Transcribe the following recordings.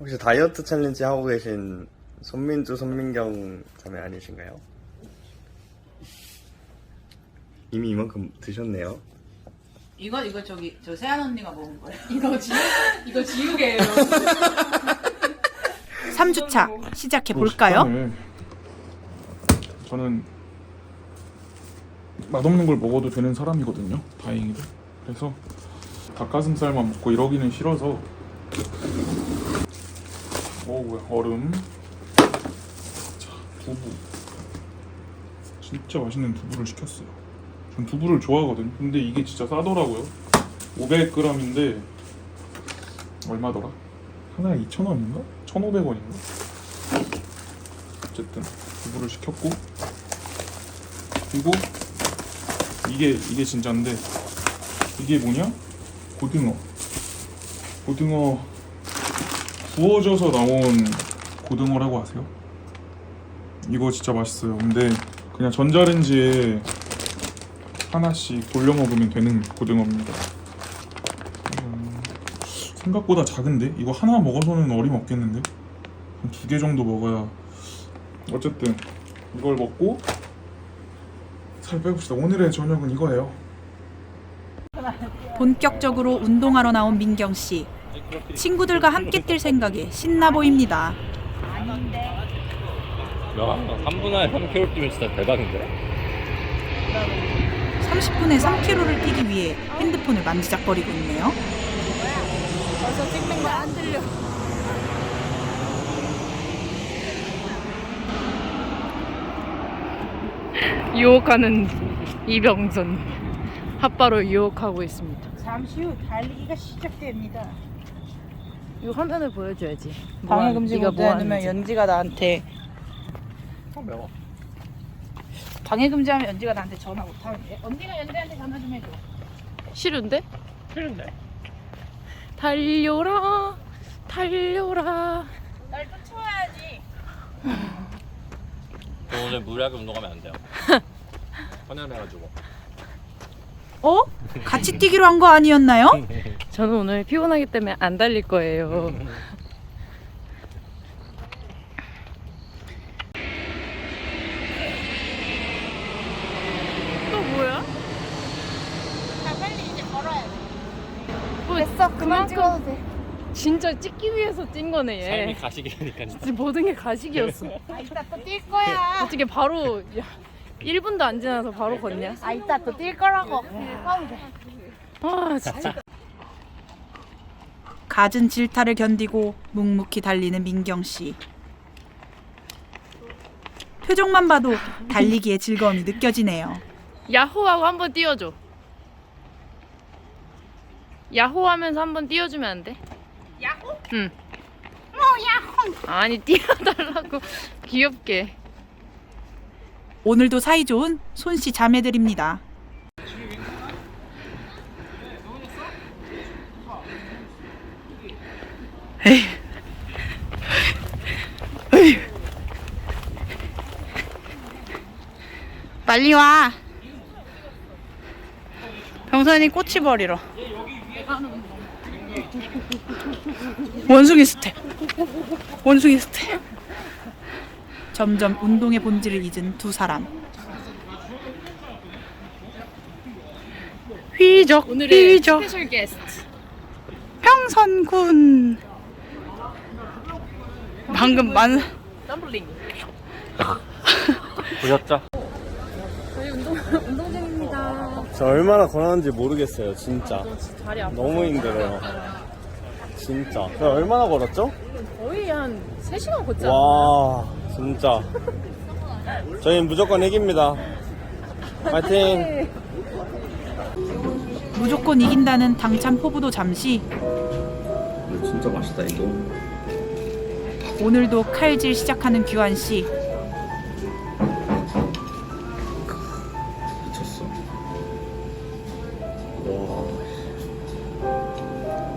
혹시 다이어트 챌린지 하고 계신 손민주, 손민경 자매 아니신가요? 이미 이만큼 드셨네요. 이거 이거 저기 저 세안 언니가 먹은 거예요. 이거 지 이거 지우개예요. 3주차 시작해 볼까요? 저는 맛없는 걸 먹어도 되는 사람이거든요. 다행히도. 그래서 닭가슴살만 먹고 이러기는 싫어서 먹 어보고요. 얼음. 자, 두부. 진짜 맛있는 두부를 시켰어요. 전 두부를 좋아하거든요. 근데 이게 진짜 싸더라고요. 500g인데 얼마더라? 하나에 2,000원인가? 1,500원인가? 어쨌든 두부를 시켰고 그리고 이게 이게 진짜인데 이게 뭐냐 고등어 고등어 구워져서 나온 고등어라고 아세요? 이거 진짜 맛있어요 근데 그냥 전자레인지에 하나씩 돌려 먹으면 되는 고등어입니다 음, 생각보다 작은데 이거 하나 먹어서는 어림없겠는데 한두개 정도 먹어야 어쨌든 이걸 먹고 살 빼봅시다. 오늘의 저녁은 이거예요. 본격적으로 운동하러 나온 민경 씨. 친구들과 함께 뛸 생각에 신나 보입니다. 야, 3분 안에 3km 뛰면 진짜 대박인데? 30분에 3km를 뛰기 위해 핸드폰을 만지작거리고 있네요. 유혹하는 이병선 핫바로 유혹하고 있습니다. 잠시 후 달리기가 시작됩니다. 이거 화면을 보여줘야지. 방해 금지 네가 모드 뭐 하는지. 연지가 나한테 방해 금지하면 연지가 나한테 전화 못 하는데 언니가 연지한테 전화 좀 해줘. 싫은데? 싫은데. 달려라, 달려라. 날 쫓아와야지. 저 오늘 무리하게 운동하면 안 돼요. 헌혈해가지고. 어? 같이 뛰기로 한 거 아니었나요? 저는 오늘 피곤하기 때문에 안 달릴 거예요. 또 뭐야? 자 빨리 이제 걸어야 돼. 뭐 됐어 그만 찍어도 돼. 진짜 찍기 위해서 찐 거네 삶이 얘. 진짜. 진짜 모든 게 가식이었어. 아 이따 또 뛸 거야. 어떻게 바로 야, 1분도 안 지나서 바로 걷냐? 아 이따 또 뛸 거라고. 돼. 아 진짜. 갖은 질타를 견디고 묵묵히 달리는 민경 씨. 표정만 봐도 달리기의 즐거움이 느껴지네요. 야호하고 한번 띄워줘. 야호하면서 한번 띄워주면 안 돼? 야호? 응. 뭐 야호? 아니 띄워달라고 귀엽게. 오늘도 사이좋은 손씨 자매들입니다. 빨리 와. 병선이 꼬치 버리러. 원숭이 스텝. 원숭이 스텝. 점점 운동의 본질을 잊은 두 사람. 휘적 오늘의 휘적 스페셜 게스트. 평선군. 방금 만 덤블링. 보셨죠? 저 얼마나 걸었는지 모르겠어요, 진짜. 다리 아파. 너무 힘들어요. 진짜. 저 얼마나 걸었죠? 거의 한 3시간 걷잖아. 와, 진짜. 저희는 무조건 이깁니다. 파이팅! 무조건 이긴다는 당찬 포부도 잠시 진짜 맛있다, 이거. 오늘도 칼질 시작하는 규환 씨. 미쳤어. 와.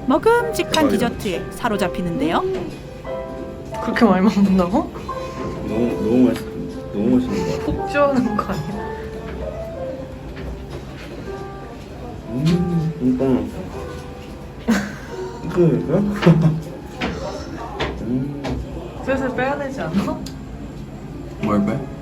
먹음직한 디저트에 사로잡히는데요. 그렇게 많이 먹는다고? 너무 너무 맛있 너무 맛있는 거 같아. 콕 지어놓은 거 아니야? 음, 그러니까 그러니까 슬슬 빼야 되지 않아? 뭘 빼?